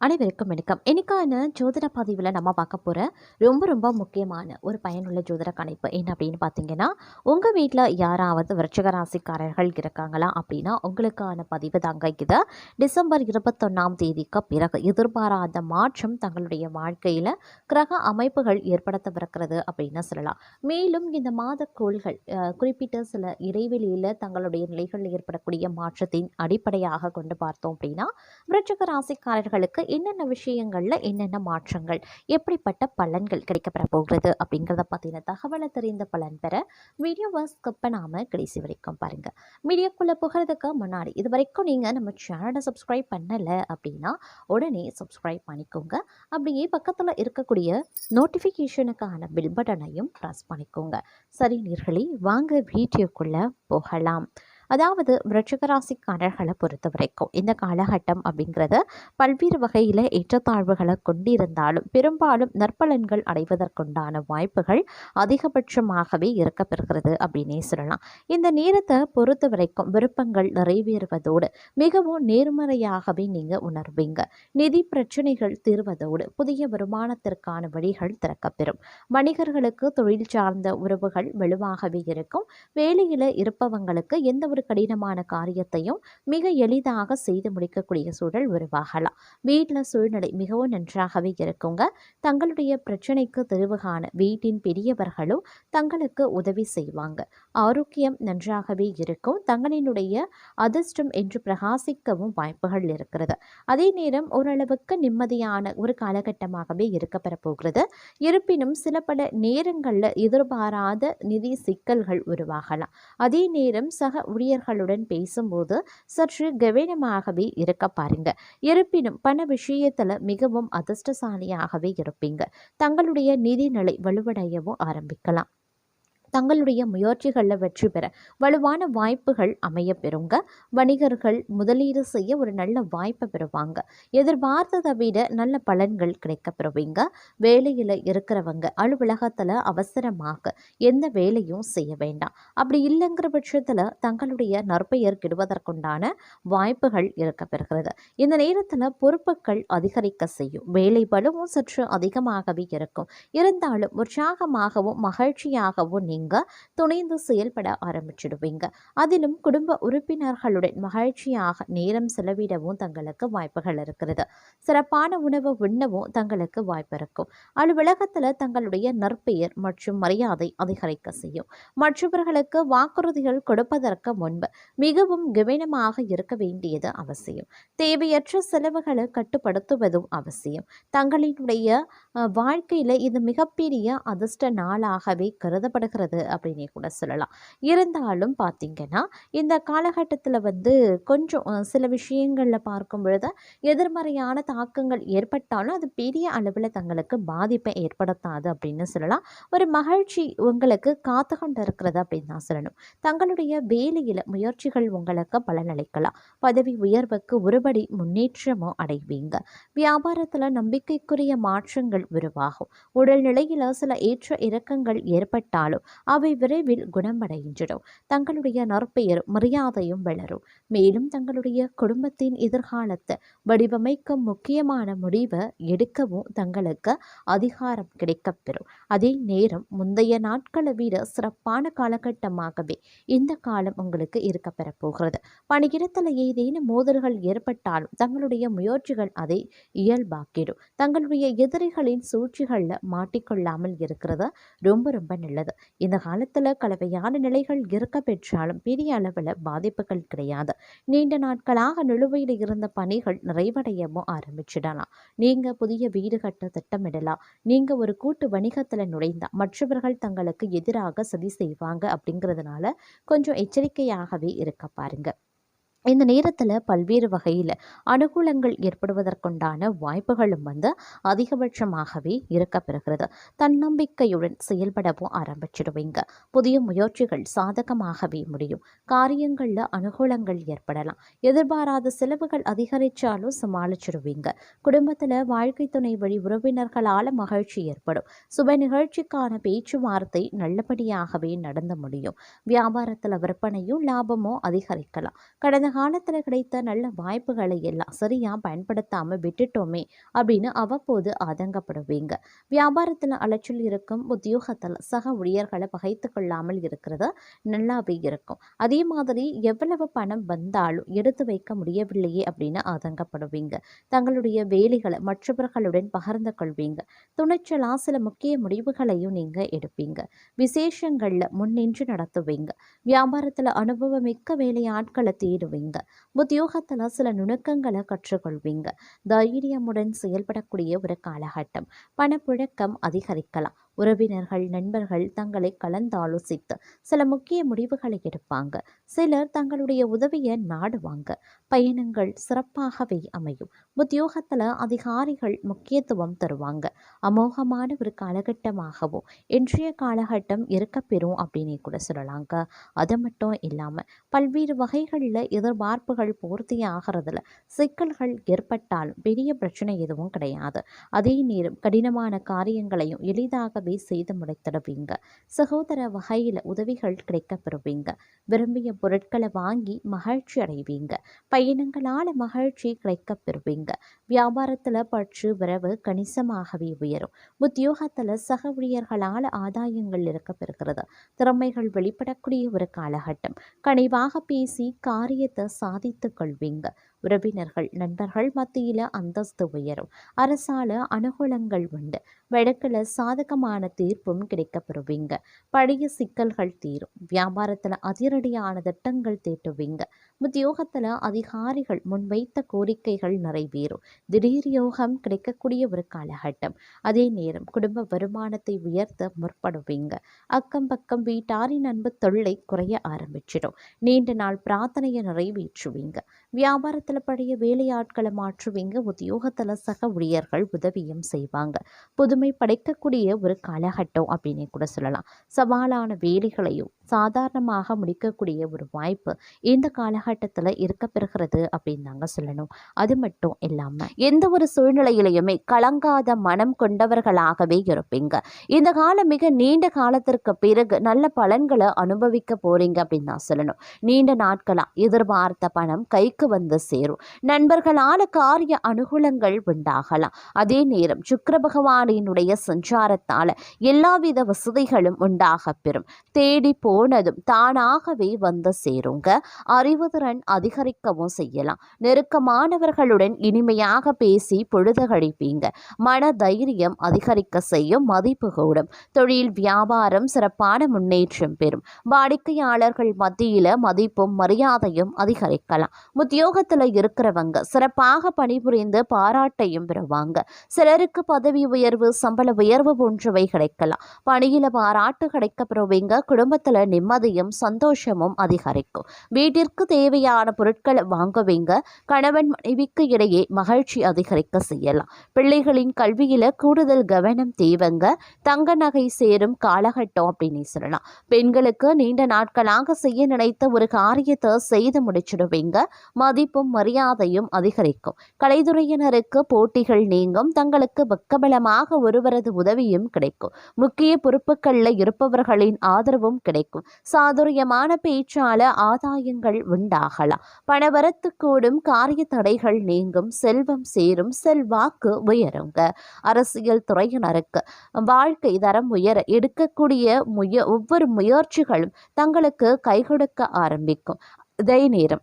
அனைவருக்கும் வணக்கம். இன்னைக்கான ஜோதிட பதிவில் நம்ம பார்க்க போகிற ரொம்ப ரொம்ப முக்கியமான ஒரு பயனுள்ள ஜோதிட கணிப்பு என்ன அப்படின்னு பார்த்தீங்கன்னா உங்கள் வீட்டில் யாராவது விருச்சக ராசிக்காரர்கள் இருக்காங்களா அப்படின்னா உங்களுக்கான பதிவு தாங்க இது. டிசம்பர் இருபத்தொன்னாம் தேதிக்கு பிறகு எதிர்பாராத மாற்றம் தங்களுடைய வாழ்க்கையில் கிரக அமைப்புகள் ஏற்படுத்தவிருக்கிறது அப்படின்னு சொல்லலாம். மேலும் இந்த மாத கோள்கள் குறிப்பிட்ட சில இடைவெளியில் தங்களுடைய நிலைகளில் ஏற்படக்கூடிய மாற்றத்தின் அடிப்படையாக கொண்டு பார்த்தோம் அப்படின்னா விருச்சக ராசிக்காரர்களுக்கு என்னென்ன விஷயங்களில் என்னென்ன மாற்றங்கள் எப்படிப்பட்ட பலன்கள் கிடைக்கப்பெற போகிறது அப்படிங்கிறத பற்றின தகவலை தெரிந்த பலன் பெற வீடியோவை ஸ்கிப் பண்ணாமல் கடைசி வரைக்கும் பாருங்கள் வீடியோக்குள்ளே போகிறதுக்கு முன்னாடி இது வரைக்கும் நீங்கள் நம்ம சேனலை சப்ஸ்கிரைப் பண்ணலை அப்படின்னா உடனே சப்ஸ்கிரைப் பண்ணிக்கோங்க. அப்படியே பக்கத்தில் இருக்கக்கூடிய நோட்டிஃபிகேஷனுக்கான பில் பட்டனையும் ப்ரெஸ் பண்ணிக்கோங்க. சரி நீர்களே வாங்க வீடியோக்குள்ளே போகலாம். அதாவது விருச்சிகராசிக்காரர்களை பொறுத்த வரைக்கும் இந்த காலகட்டம் அப்படிங்கிறது பல்வேறு வகையில் ஏற்றத்தாழ்வுகளை கொண்டிருந்தாலும் பெரும்பாலும் நற்பலன்கள் அடைவதற்குண்டான வாய்ப்புகள் அதிகபட்சமாகவே இருக்கப்பெறுகிறது அப்படின்னே சொல்லலாம். இந்த நேரத்தை பொறுத்த வரைக்கும் விருப்பங்கள் நிறைவேறுவதோடு மிகவும் நேர்மறையாகவே நீங்கள் உணர்வீங்க. நிதி பிரச்சனைகள் தீர்வதோடு புதிய வருமானத்திற்கான வழிகள் திறக்கப்பெறும். வணிகர்களுக்கு தொழில் சார்ந்த உறவுகள் வலுவாகவே இருக்கும். வேலையில் இருப்பவங்களுக்கு எந்த ஒரு ஒரு கடினமான காரியத்தையும் மிக எளிதாக செய்து முடிக்கக்கூடிய சூழல் உருவாகலாம். வீட்டில் சூழ்நிலை மிகவும் நன்றாகவே இருக்குங்க. தங்களுடைய பிரச்சனைக்கு தீர்வு காண வீட்டின் பெரியவர்களும் தங்களுக்கு உதவி செய்வாங்க. ஆரோக்கியம் நன்றாகவே இருக்கும். தங்களினுடைய அதிர்ஷ்டம் என்று பிரகாசிக்கவும் வாய்ப்புகள் இருக்கிறது. அதே நேரம் ஓரளவுக்கு நிம்மதியான ஒரு காலகட்டமாகவே இருக்கப்பெற போகிறது. இருப்பினும் சில பல நேரங்களில் எதிர்பாராத நிதி சிக்கல்கள் உருவாகலாம். அதே நேரம் சக ஊழியர்களுடன் பேசும்போது சற்று கவனமாகவே இருக்க பாருங்க. இருப்பினும் பண விஷயத்தில் மிகவும் அதிர்ஷ்டசாலியாகவே இருப்பீங்க. தங்களுடைய நிதிநிலை வலுவடையவும் ஆரம்பிக்கலாம். தங்களுடைய முயற்சிகளில் வெற்றி பெற வலுவான வாய்ப்புகள் அமைய பெறுங்க. வணிகர்கள் முதலீடு செய்ய ஒரு நல்ல வாய்ப்பை பெறுவாங்க. எதிர்பார்த்ததை விட நல்ல பலன்கள் கிடைக்க பெறுவீங்க. வேலையில் இருக்கிறவங்க அலுவலகத்தில் அவசரமாக எந்த வேலையும் செய்ய வேண்டாம். அப்படி இல்லைங்கிற பட்சத்தில் தங்களுடைய நற்பெயர் கெடுவதற்குண்டான வாய்ப்புகள் இருக்க பெறுகிறது. இந்த நேரத்தில் பொறுப்புகள் அதிகரிக்க செய்யும். வேலை பலுவும் சற்று அதிகமாகவே இருக்கும். இருந்தாலும் உற்சாகமாகவும் மகிழ்ச்சியாகவும் நீங்கள் துணைந்து செயல்பட ஆரம்பிச்சிடுவீங்க. அதிலும் குடும்ப உறுப்பினர்களுடன் மகிழ்ச்சியாக நேரம் செலவிடவும் தங்களுக்கு வாய்ப்புகள் இருக்கிறது. சிறப்பான உணவு உண்ணவும் தங்களுக்கு வாய்ப்பு இருக்கும். அலுவலகத்தில் தங்களுடைய நற்பெயர் மற்றும் மரியாதை அதிகரிக்க செய்யும். மற்றவர்களுக்கு வாக்குறுதிகள் கொடுப்பதற்கு முன்பு மிகவும் கவனமாக இருக்க வேண்டியது அவசியம். தேவையற்ற செலவுகளை கட்டுப்படுத்துவதும் அவசியம். தங்களினுடைய வாழ்க்கையில் இது மிகப்பெரிய அதிர்ஷ்ட நாளாகவே கருதப்படுகிறது. அப்படின்னே கூட சொல்லலாம். இருந்தாலும் பார்த்தீங்கன்னா இந்த காலகட்டத்தில் வந்து கொஞ்சம் சில விஷயங்களில் பார்க்கும் பொழுது எதிர்மறையான தாக்கங்கள் ஏற்பட்டாலும் அது பெரிய அளவில் தங்களுக்கு பாதிப்பை ஏற்படுத்தாது அப்படின்னு சொல்லலாம். ஒரு மகிழ்ச்சி உங்களுக்கு காத்து கொண்டு இருக்கிறது அப்படின்னு தான் சொல்லணும். தங்களுடைய வேலையில் முயற்சிகள் உங்களுக்கு பலனளிக்கலாம். பதவி உயர்வுக்கு ஒருபடி முன்னேற்றமும் அடைவீங்க. வியாபாரத்தில் நம்பிக்கைக்குரிய மாற்றங்கள் உருவாகும். உடல்நிலையில் சில ஏற்ற இறக்கங்கள் ஏற்பட்டாலும் அவை விரைவில் குணமடைகின்றன. தங்களுடைய நற்பெயர் மரியாதையும் வளரும். மேலும் தங்களுடைய குடும்பத்தின் எதிர்காலத்தை வடிவமைக்கும் முக்கியமான முடிவை எடுக்கவும் தங்களுக்கு அதிகாரம் கிடைக்கப்பெறும் அதே நேரம் முந்தைய நாட்களை விட சிறப்பான காலகட்டமாகவே இந்த காலம் உங்களுக்கு இருக்கப்பெற போகிறது. பணியிடத்தில் ஏதேனும் மோதல்கள் ஏற்பட்டாலும் தங்களுடைய முயற்சிகள் அதை இயல்பாக்கிடும். தங்களுடைய எதிரிகளின் சூழ்ச்சிகளில் மாட்டிக்கொள்ளாமல் இருக்கிறது ரொம்ப ரொம்ப நல்லது. இந்த காலத்தில் கலவையான நிலைகள் இருக்க பெற்றாலும் பெரிய அளவில் பாதிப்புகள் கிடையாது. நீண்ட நாட்களாக நிலுவையில் இருந்த பணிகள் நிறைவடையவும் ஆரம்பிச்சிடலாம். நீங்கள் புதிய வீடு கட்ட திட்டமிடலாம். நீங்கள் ஒரு கூட்டு வணிகத்தில் நுழைந்தால் மற்றவர்கள் தங்களுக்கு எதிராக சதி செய்வாங்க அப்படிங்கிறதுனால கொஞ்சம் எச்சரிக்கையாகவே இருக்க பாருங்கள் இந்த நேரத்தில் பல்வேறு வகையில் அனுகூலங்கள் ஏற்படுவதற்குண்டான வாய்ப்புகளும் வந்து அதிகபட்சமாகவே இருக்கப்பெறுகிறது தன்னம்பிக்கையுடன் செயல்படவும் ஆரம்பிச்சிடுவீங்க. புதிய முயற்சிகள் சாதகமாகவே முடியும். காரியங்களில் அனுகூலங்கள் ஏற்படலாம். எதிர்பாராத செலவுகள் அதிகரித்தாலும் சமாளிச்சிடுவீங்க. குடும்பத்தில் வாழ்க்கை துணை வழி உறவினர்களால் மகிழ்ச்சி ஏற்படும். சுப நிகழ்ச்சிக்கான பேச்சுவார்த்தை நல்லபடியாகவே நடந்து முடியும். வியாபாரத்தில் விற்பனையும் லாபமும் அதிகரிக்கலாம். கடந்த காலத்தில் கிடைத்த நல்ல வாய்ப்புகளை எல்லாம் சரியாக பயன்படுத்தாமல் விட்டுட்டோமே அப்படின்னு அவ்வப்போது ஆதங்கப்படுவீங்க. வியாபாரத்தில் அலைச்சல் இருக்கும் உத்தியோகத்தில் சக ஊழியர்களை பகைத்து கொள்ளாமல் இருக்கிறது நல்லாவே இருக்கும். அதே மாதிரி எவ்வளவு பணம் வந்தாலும் எடுத்து வைக்க முடியவில்லையே அப்படின்னு ஆதங்கப்படுவீங்க. தங்களுடைய வேலைகளை மற்றவர்களுடன் பகிர்ந்து கொள்வீங்க. துணிச்சலாக சில முக்கிய முடிவுகளையும் நீங்கள் எடுப்பீங்க. விசேஷங்களில் முன்னின்று நடத்துவீங்க. வியாபாரத்தில் அனுபவமிக்க வேலையாட்களை தேடுவீங்க. உத்தியோகத்தில் சில நுணுக்கங்களை கற்றுக்கொள்வீங்க. தைரியமுடன் செயல்படக்கூடிய ஒரு காலகட்டம். பணப்புழக்கம் அதிகரிக்கலாம். உறவினர்கள் நண்பர்கள் தங்களை கலந்தாலோசித்து சில முக்கிய முடிவுகளை எடுப்பாங்க. சிலர் தங்களுடைய உதவியை நாடுவாங்க. பயணங்கள் சிறப்பாகவே அமையும். உத்தியோகத்தில் அதிகாரிகள் முக்கியத்துவம் தருவாங்க. அமோகமான ஒரு காலகட்டமாகவும் இன்றைய காலகட்டம் இருக்கப்பெறும் அப்படின்னு கூட சொல்லலாங்க. அது மட்டும் இல்லாமல் பல்வேறு வகைகளில் எதிர்பார்ப்புகள் பூர்த்தி ஆகிறதுல சிக்கல்கள் ஏற்பட்டாலும் பெரிய பிரச்சனை எதுவும் கிடையாது. அதே நேரம் கடினமான காரியங்களையும் எளிதாக எளிதாகவே செய்து முடித்திடுவீங்க சகோதர வகையில் உதவிகள் கிடைக்க பெறுவீங்க விரும்பிய பொருட்களை வாங்கி மகிழ்ச்சி அடைவீங்க. பயணங்களால் மகிழ்ச்சி கிடைக்க பெறுவீங்க வியாபாரத்தில் பற்று விரவு கணிசமாகவே உயரும். உத்தியோகத்தில் சக ஊழியர்களால் ஆதாயங்கள் இருக்க பெறுகிறது திறமைகள் வெளிப்படக்கூடிய ஒரு காலகட்டம். கனிவாக பேசி காரியத்தை சாதித்து கொள்வீங்க. உறவினர்கள் நண்பர்கள் மத்தியில் அந்தஸ்து உயரும். அரசால அனுகூலங்கள் உண்டு. வழக்கில் சாதகமான தீர்ப்பும் கிடைக்கப்பெறுவீங்க. பழைய சிக்கல்கள் தீரும். வியாபாரத்தில் அதிரடியான திட்டங்கள் தீட்டுவீங்க. உத்தியோகத்தில் அதிகாரிகள் முன்வைத்த கோரிக்கைகள் நிறைவேறும். திடீர் யோகம் கிடைக்கக்கூடிய ஒரு காலகட்டம். அதே நேரம் குடும்ப வருமானத்தை உயர்த்த முற்படுவீங்க. அக்கம் பக்கம் வீட்டாரின் அன்பு தொல்லை குறைய ஆரம்பிச்சிடும். நீண்ட நாள் பிரார்த்தனையை நிறைவேற்றுவீங்க. வியாபாரத்தில் பழைய வேலையாட்களை மாற்றுவீங்க. உத்தியோகத்தில் சக ஊழியர்கள் உதவியும் செய்வாங்க. புதுமை படைக்கக்கூடிய ஒரு காலகட்டம் அப்படின்னு கூட சொல்லலாம். சவாலான வேலைகளையும் சாதாரணமாக முடிக்கக்கூடிய ஒரு வாய்ப்பு இந்த காலகட்டத்தில் இருக்க பெறுகிறது அப்படின்னு தாங்க சொல்லணும். அது மட்டும் இல்லாமல் எந்த ஒரு சூழ்நிலையிலையுமே கலங்காத மனம் கொண்டவர்களாகவே இருப்பீங்க. இந்த காலம் மிக நீண்ட காலத்திற்கு பிறகு நல்ல பலன்களை அனுபவிக்க போறீங்க அப்படின்னு தான் சொல்லணும். நீண்ட நாட்களாக எதிர்பார்த்த பணம் கைக்கு வந்து சேரும். நண்பர்களால காரிய அனுகூலங்கள் உண்டாகலாம். அதே நேரம் சுக்கர பகவானினுடைய சஞ்சாரத்தால் எல்லாவித வசதிகளும் உண்டாக பெறும். தேடி போனதும் தானாகவே வந்து சேருங்க. அறிவுதிறன் அதிகரிக்கவும் செய்யலாம். நெருக்கமானவர்களுடன் இனிமையாக பேசி பொழுது கழிப்பீங்க. மன தைரியம் அதிகரிக்க செய்யும் மதிப்பு கூடும். தொழில் வியாபாரம் சிறப்பான முன்னேற்றம் பெறும். வாடிக்கையாளர்கள் மத்தியில் மதிப்பும் மரியாதையும் அதிகரிக்கலாம். உத்தியோகத்தில் இருக்கிறவங்க. சிறப்பாக பணிபுரிந்து பாராட்டையும் பெறுவாங்க. சிலருக்கு பதவி உயர்வு சம்பள உயர்வு போன்றவை கிடைக்கலாம். பணியில் பாராட்டு கிடைக்க பெறுவீங்க குடும்பத்தில் நிம்மதியும் சந்தோஷமும் அதிகரிக்கும். வீட்டிற்கு தேவையான பொருட்களை வாங்குவீங்க. கணவன் மனைவிக்கு இடையே மகிழ்ச்சி அதிகரிக்க செய்யலாம். பிள்ளைகளின் கல்வியில கூடுதல் கவனம் தேவைங்க. தங்க நகை சேரும் காலகட்டம் அப்படின்னு சொல்லலாம். பெண்களுக்கு நீண்ட நாட்களாக செய்ய நினைத்த ஒரு காரியத்தை செய்து முடிச்சிடுவீங்க. மதிப்பும் மரியாதையும் அதிகரிக்கும். கலைத்துறையினருக்கு போட்டிகள் நீங்கும். தங்களுக்கு பக்கபலமாக ஒருவரது உதவியும் கிடைக்கும். முக்கிய பொறுப்புகளில் இருப்பவர்களின் ஆதரவும் கிடைக்கும். சாதுரியமான பேச்சால ஆதாயங்கள் உண்டாகலாம். பணவரத்து கூடும் காரிய தடைகள் நீங்கும். செல்வம் சேரும். செல்வாக்கு உயருங்க. அரசியல் துறையினருக்கு வாழ்க்கை தரம் உயர எடுக்கக்கூடிய முய ஒவ்வொரு முயற்சிகளும் தங்களுக்கு கை கொடுக்க ஆரம்பிக்கும். இதே நேரம்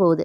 போது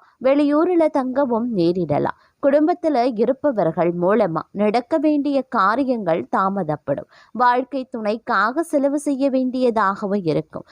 வெளியூரில் தங்கவும் நேரிடலாம். குடும்பத்தில் இருப்பவர்கள் மூலமா நடக்க வேண்டிய காரியங்கள் தாமதப்படும். வாழ்க்கை துணைக்காக செலவு செய்ய வேண்டியதாகவும் இருக்கும்.